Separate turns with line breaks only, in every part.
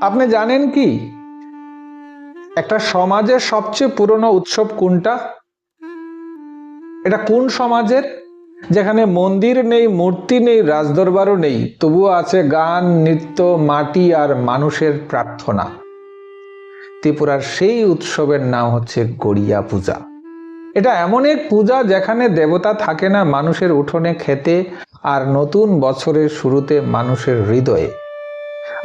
আপনি জানেন কি? একটা সমাজের সবচেয়ে পুরনো উৎসব কোনটা? এটা কোন সমাজের? যেখানে মন্দির নেই, মূর্তি নেই, রাজদরবারও নেই, তবুও আছে গান, নৃত্য, মাটি আর মানুষের প্রার্থনা। ত্রিপুরার সেই উৎসবের নাম হচ্ছে গড়িয়া পূজা। এটা এমন এক পূজা যেখানে দেবতা থাকে না মানুষের উঠোনে খেতে, আর নতুন বছরের শুরুতে মানুষের হৃদয়ে।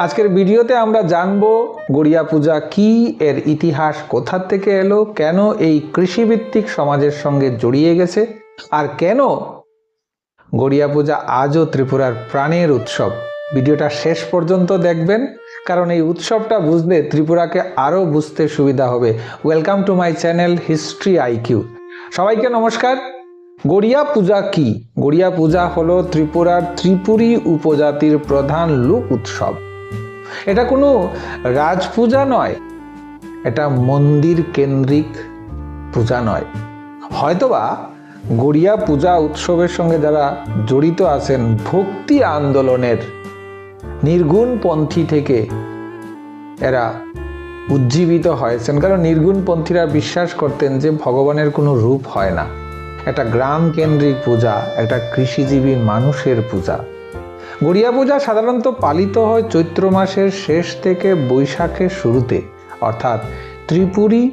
আজকের ভিডিওতে আমরা জানব গড়িয়া পূজা কি, এর ইতিহাস কোথা থেকে এলো, কেন এই কৃষিভিত্তিক সমাজের সঙ্গে জড়িয়ে গেছে, আর কেন গড়িয়া পূজা আজও ত্রিপুরার প্রাণের উৎসব? ভিডিওটা শেষ পর্যন্ত দেখবেন, কারণ এই উৎসবটা বুঝলে ত্রিপুরাকে আরও বুঝতে সুবিধা হবে। Welcome to my channel history IQ সবাইকে নমস্কার। গড়িয়া পূজা কি? গড়িয়া পূজা হলো ত্রিপুরার ত্রিপুরী উপজাতির প্রধান লোক উৎসব। এটা কোনো রাজপূজা নয়, এটা মন্দির কেন্দ্রিক পূজা নয়। হয়তোবা গড়িয়া পূজা উৎসবের সঙ্গে যারা জড়িত আছেন, ভক্তি আন্দোলনের নির্গুণ পন্থী থেকে এরা উজ্জীবিত হয়েছেন। কারণ নির্গুণপন্থীরা বিশ্বাস করতেন যে ভগবানের কোনো রূপ হয় না। একটা গ্রাম কেন্দ্রিক পূজা একটা কৃষিজীবী মানুষের পূজা। গড়িয়া পূজা সাধারণত পালিত হয় চৈত্র মাসের শেষ থেকে বৈশাখের শুরুতে। অর্থাৎ ত্রিপুরী,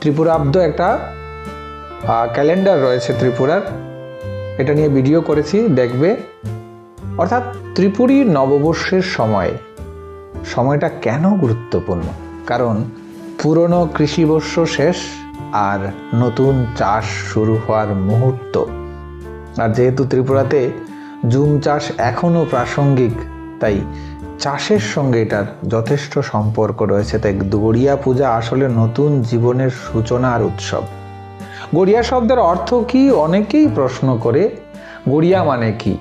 ত্রিপুরাব্দ একটা ক্যালেন্ডার রয়েছে ত্রিপুরার। এটা নিয়ে ভিডিও করেছি, দেখবে। অর্থাৎ ত্রিপুরী নববর্ষের সময়। সময়টা কেন গুরুত্বপূর্ণ? কারণ পুরনো কৃষিবর্ষ শেষ আর নতুন চাষ শুরু হওয়ার মুহূর্ত। আর যেহেতু ত্রিপুরাতে জুম চাষ এখনও প্রাসঙ্গিক, তাই চাষের সঙ্গে এটার যথেষ্ট সম্পর্ক রয়েছে। তাই গড়িয়া পূজা আসলে নতুন জীবনের সূচনার উৎসব। গড়িয়া শব্দের অর্থ কি? অনেকেই প্রশ্ন করে, গড়িয়া মানে কি?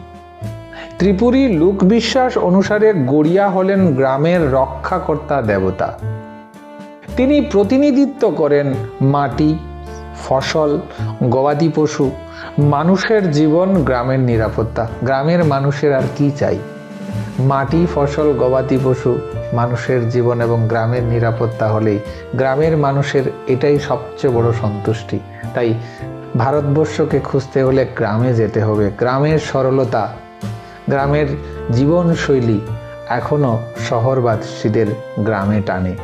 ত্রিপুরী লোক বিশ্বাস অনুসারে গড়িয়া হলেন গ্রামের রক্ষাকর্তা দেবতা। তিনি প্রতিনিধিত্ব করেন মাটি, ফসল, গবাদি পশু মানুষের জীবন গ্রামের নিরাপত্তা। গ্রামের মানুষের আর কি চাই? মাটি, ফসল, গবাদি পশু, মানুষের জীবন এবং গ্রামের নিরাপত্তা হলেই গ্রামের মানুষের এটাই সবচেয়ে বড় সন্তুষ্টি। তাই ভারতবর্ষকে খুঁজতে হলে গ্রামে যেতে হবে। গ্রামের সরলতা, গ্রামের জীবনশৈলী এখনও শহরবাসীদের গ্রামে টানে।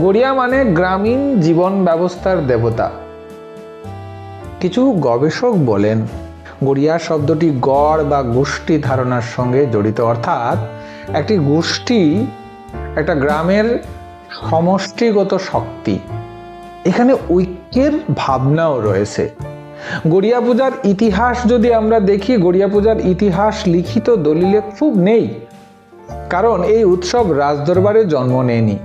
গড়িয়া মানে গ্রামীণ জীবন ব্যবস্থার দেবতা। কিছু গবেষক বলেন, গড়িয়া শব্দটি গড় বা গোষ্ঠী ধারণার সঙ্গে জড়িত। অর্থাৎ, একটি গোষ্ঠী একটা গ্রামের সমষ্টিগত শক্তি। এখানে ঐক্যের ভাবনাও রয়েছে। গড়িয়া পূজার ইতিহাস যদি আমরা দেখি, গড়িয়া পূজার ইতিহাস লিখিত দলিলে খুব নেই। কারণ এই উৎসব রাজদরবারে জন্ম নেয়নি।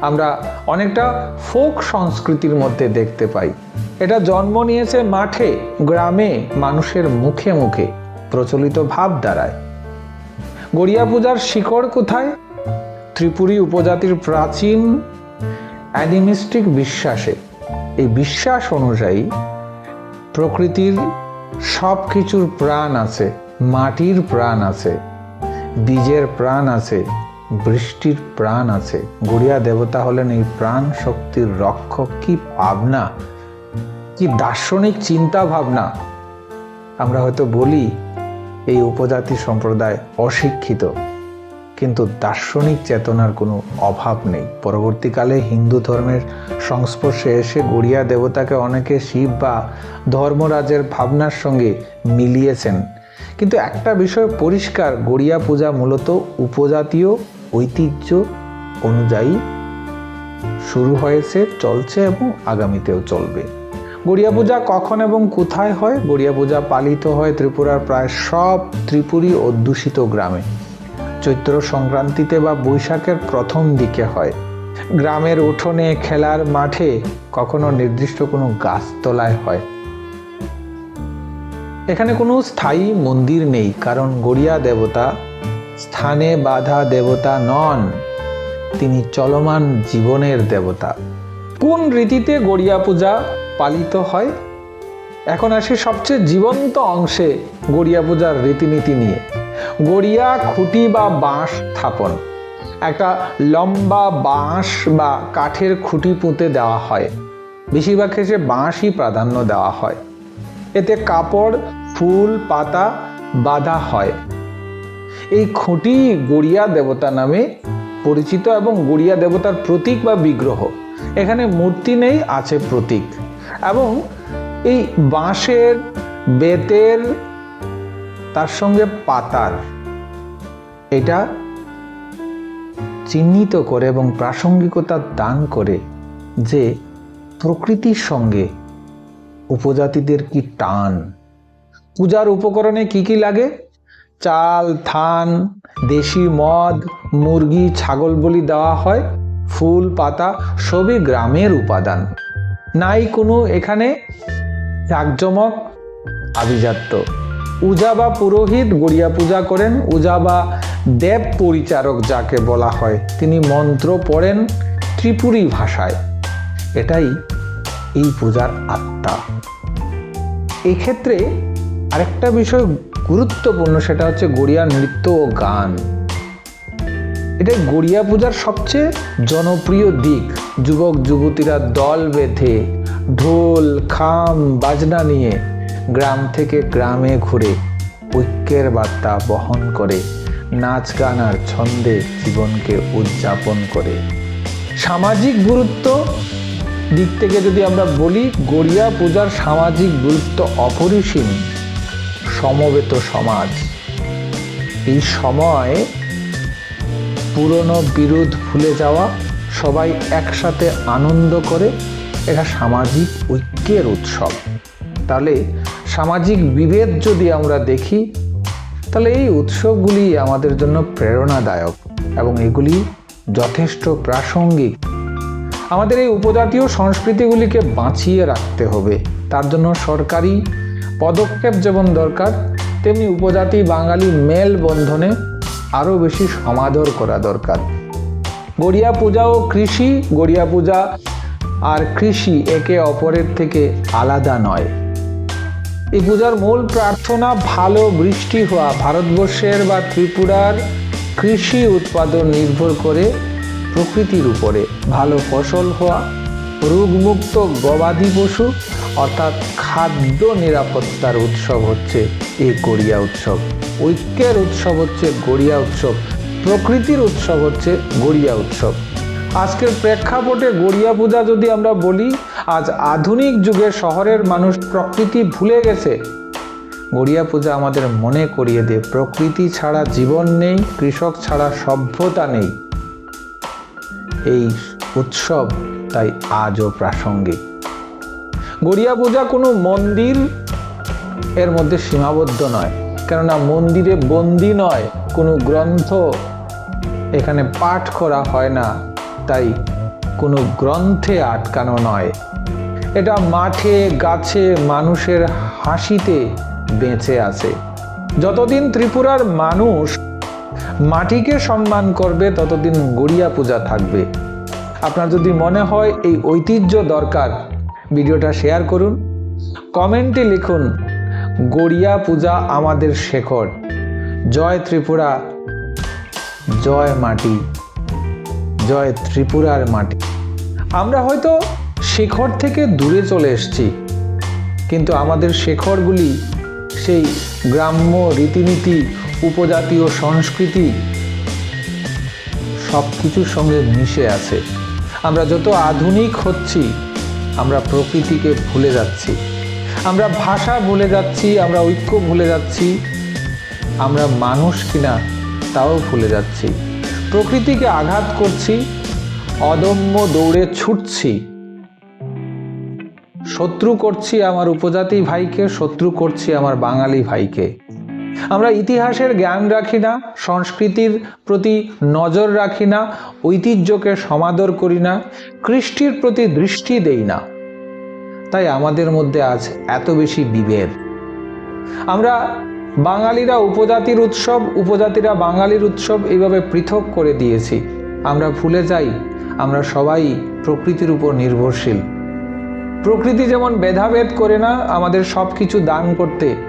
আমরা অনেকটা ফোক সংস্কৃতির মধ্যে দেখতে পাই। এটা জন্ম নিয়েছে মাঠে, গ্রামে, মানুষের মুখে মুখে, প্রচলিত ভাব দ্বারায়। গড়িয়া পূজার শিকড় কোথায়? ত্রিপুরী উপজাতির প্রাচীন অ্যানিমিস্টিক বিশ্বাসে। এই বিশ্বাস অনুযায়ী প্রকৃতির সব কিছুর প্রাণ আছে, মাটির প্রাণ আছে, বীজের প্রাণ আছে, বৃষ্টির প্রাণ আছে। গড়িয়া দেবতা হলেন এই প্রাণ শক্তির রক্ষক কি ভাবনা? কি দার্শনিক চিন্তা ভাবনা আমরা হয়তো বলি এই উপজাতি সম্প্রদায় অশিক্ষিত, কিন্তু দার্শনিক চেতনার কোনো অভাব নেই। পরবর্তীকালে হিন্দু ধর্মের সংস্পর্শে এসে গড়িয়া দেবতাকে অনেকে শিব বা ধর্মরাজের ভাবনার সঙ্গে মিলিয়েছেন। কিন্তু একটা বিষয় পরিষ্কার, গড়িয়া পূজা মূলত উপজাতীয় ঐতিহ্য অনুযায়ী শুরু হয়েছে, চলছে এবং আগামীতেও চলবে। গড়িয়া পূজা কখন এবং কোথায় হয়? গড়িয়া পূজা পালিত হয় ত্রিপুরার প্রায় সব ত্রিপুরী অধ্যুষিত গ্রামে। চৈত্র সংক্রান্তিতে বা বৈশাখের প্রথম দিকে হয়। গ্রামের উঠোনে, খেলার মাঠে কখনো নির্দিষ্ট কোনো গাছতলায় হয়। এখানে কোনো স্থায়ী মন্দির নেই, কারণ গড়িয়া দেবতা স্থানে বাধা দেবতা নন। তিনি চলমান জীবনের দেবতা। কোন রীতিতে গড়িয়া পূজা পালিত হয়। এখন আসি সবচেয়ে জীবন্ত অংশে গড়িয়া পূজার রীতিনীতি নিয়ে। গড়িয়া, খুঁটি বা বাঁশ স্থাপন। একটা লম্বা বাঁশ বা কাঠের খুঁটি পুঁতে দেওয়া হয়। বেশিরভাগ ক্ষেত্রে বাঁশই প্রাধান্য দেওয়া হয়। এতে কাপড়, ফুল, পাতা বাঁধা হয়। এই খুঁটি গড়িয়া দেবতা নামে পরিচিত এবং গড়িয়া দেবতার প্রতীক বা বিগ্রহ। এখানে মূর্তি নেই, আছে প্রতীক। এবং এই বাঁশের বেতের, তার সঙ্গে পাতার, এটা চিহ্নিত করে এবং প্রাসঙ্গিকতা দান করে যে প্রকৃতির সঙ্গে উপজাতিদের কি টান? পূজার উপকরণে কি কি লাগে? চাল থান দেশি মদ, মুরগি, ছাগল বলি দেওয়া হয়, ফুল, পাতা, সবই গ্রামের উপাদান। নাই কোনো এখানে জাকজমক আভিজাত্য। উজা বা পুরোহিত গড়িয়া পূজা করেন, উজা বা দেব পরিচারক যাকে বলা হয়, তিনি মন্ত্র পড়েন ত্রিপুরী ভাষায়। এটাই এই পূজার আত্মা। এক্ষেত্রে আরেকটা বিষয় গুরুত্বপূর্ণ, সেটা হচ্ছে গড়িয়া নৃত্য ও গান। এটাই গড়িয়া পূজার সবচেয়ে জনপ্রিয় দিক। যুবক, যুবতীরা দল বেঁধে ঢোল, খাম, বাজনা নিয়ে গ্রাম থেকে গ্রামে ঘুরে ঐক্যের বার্তা বহন করে, নাচ, গান আর ছন্দে জীবনকে উদযাপন করে। সামাজিক গুরুত্ব দিক থেকে যদি আমরা বলি, গড়িয়া পূজার সামাজিক গুরুত্ব অপরিসীম। সমবেত সমাজ। এই সময় পুরনো বিরোধ ভুলে যাওয়া, সবাই একসাথে আনন্দ করে, এটা সামাজিক ঐক্যের উৎসব। তাহলে সামাজিক বিভেদ যদি আমরা দেখি, তাহলে এই উৎসবগুলি আমাদের জন্য প্রেরণাদায়ক এবং এগুলি যথেষ্ট প্রাসঙ্গিক। আমাদের এই উপজাতীয় সংস্কৃতিগুলিকে বাঁচিয়ে রাখতে হবে। তার জন্য সরকারি পদক্ষেপ যেমন দরকার, তেমনি উপজাতি বাঙালি মেল বন্ধনে আরও বেশি সমাদর করা দরকার। গড়িয়া পূজা ও কৃষি, গড়িয়া পূজা আর কৃষি একে অপরের থেকে আলাদা নয়। এই পূজার মূল প্রার্থনা ভালো বৃষ্টি হওয়া, ভারতবর্ষের বা ত্রিপুরার কৃষি উৎপাদন নির্ভর করে প্রকৃতির উপরে। ভালো ফসল হওয়া রোগমুক্ত গবাদি পশু, অর্থাৎ খাদ্য নিরাপত্তার উৎসব হচ্ছে এই গড়িয়া উৎসব। ঐক্যের উৎসব হচ্ছে গড়িয়া উৎসব। প্রকৃতির উৎসব হচ্ছে গড়িয়া উৎসব। আজকের প্রেক্ষাপটে গড়িয়া পূজা যদি আমরা বলি, আজ আধুনিক যুগে শহরের মানুষ প্রকৃতি ভুলে গেছে। গড়িয়া পূজা আমাদের মনে করিয়ে দেয়, প্রকৃতি ছাড়া জীবন নেই, কৃষক ছাড়া সভ্যতা নেই। এই উৎসব তাই আজও প্রাসঙ্গিক। গড়িয়া পূজা কোনো মন্দির এর মধ্যে সীমাবদ্ধ নয়, কেননা মন্দিরে বন্দি নয়, কোনো গ্রন্থ এখানে পাঠ করা হয় না, তাই কোনো গ্রন্থে আটকানো নয়। এটা মাঠে, গাছে, মানুষের হাসিতে বেঁচে আছে। যতদিন ত্রিপুরার মানুষ মাটিকে সম্মান করবে, ততদিন গড়িয়া পূজা থাকবে। আপনার যদি মনে হয় এই ঐতিহ্য দরকার, ভিডিওটা শেয়ার করুন। কমেন্টে লিখুন, গড়িয়া পূজা আমাদের শেখর। জয় ত্রিপুরা, জয় মাটি। জয় ত্রিপুরার মাটি। আমরা হয়তো শেখর থেকে দূরে চলে এসেছি, কিন্তু আমাদের শেখরগুলি সেই গ্রাম্য রীতিনীতি, উপজাতীয় সংস্কৃতি সব কিছুর সঙ্গে মিশে আছে। আমরা যত আধুনিক হচ্ছি, আমরা প্রকৃতিকে ভুলে যাচ্ছি। আমরা ভাষা ভুলে যাচ্ছি, আমরা ঐক্য ভুলে যাচ্ছি। আমরা মানুষ কিনা তাও ভুলে যাচ্ছি। প্রকৃতিকে আঘাত করছি, অদম্য দৌড়ে ছুটছি। শত্রু করছি আমার উপজাতি ভাইকে, শত্রু করছি আমার বাঙালি ভাইকে। আমরা ইতিহাসের জ্ঞান রাখি না, সংস্কৃতির প্রতি নজর রাখি না, ঐতিহ্যকে সমাদর করি না, কৃষ্টির প্রতি দৃষ্টি দেই না। তাই আমাদের মধ্যে আজ এত বেশি বিভেদ। আমরা বাঙালিরা উপজাতির উৎসব, উপজাতিরা বাঙালির উৎসব এইভাবে পৃথক করে দিয়েছি। আমরা ভুলে যাই, আমরা সবাই প্রকৃতির উপর নির্ভরশীল। প্রকৃতি যেমন ভেদাভেদ করে না, আমাদের সব কিছু দান করতে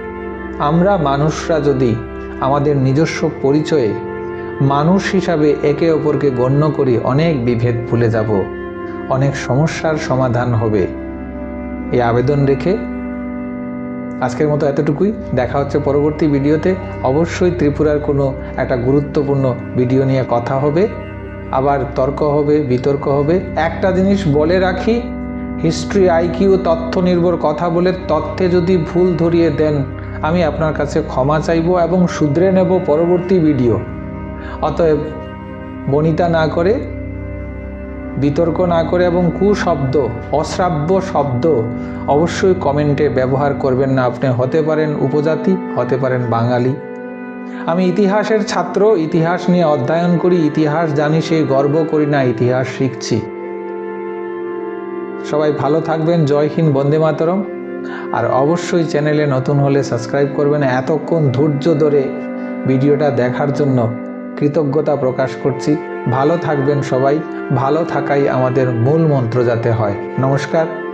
আমরা মানুষরা যদি আমাদের নিজস্ব পরিচয়ে মানুষ হিসাবে একে অপরকে গণ্য করি, অনেক বিভেদ ভুলে যাব, অনেক সমস্যার সমাধান হবে। এই আবেদন রেখে আজকের মতো এতটুকুই। দেখা হচ্ছে পরবর্তী ভিডিওতে। অবশ্যই ত্রিপুরার কোনো একটা গুরুত্বপূর্ণ ভিডিও নিয়ে কথা হবে। আবার তর্ক হবে, বিতর্ক হবে। একটা জিনিস বলে রাখি হিস্ট্রি আইকিউ তথ্য নির্ভর কথা বলে তথ্যে যদি ভুল ধরিয়ে দেন আমি আপনার কাছে ক্ষমা চাইব এবং শুধরে নেব পরবর্তী ভিডিও। অতএব বনিতা না করে, বিতর্ক না করে এবং কুশব্দ, অশ্রাব্য শব্দ অবশ্যই কমেন্টে ব্যবহার করবেন না। আপনি হতে পারেন উপজাতি, হতে পারেন বাঙালি। আমি ইতিহাসের ছাত্র, ইতিহাস নিয়ে অধ্যয়ন করি, ইতিহাস জানি সেই গর্ব করি না, ইতিহাস শিখছি। সবাই ভালো থাকবেন। জয় হিন্দ, বন্দে মাতরম। আর অবশ্যই চ্যানেলে নতুন হলে সাবস্ক্রাইব করবেন এতক্ষণ ধৈর্য ধরে ভিডিওটা দেখার জন্য কৃতজ্ঞতা প্রকাশ করছি। ভালো থাকবেন সবাই, ভালো থাকাই আমাদের মূল মন্ত্র যাতে হয়। নমস্কার।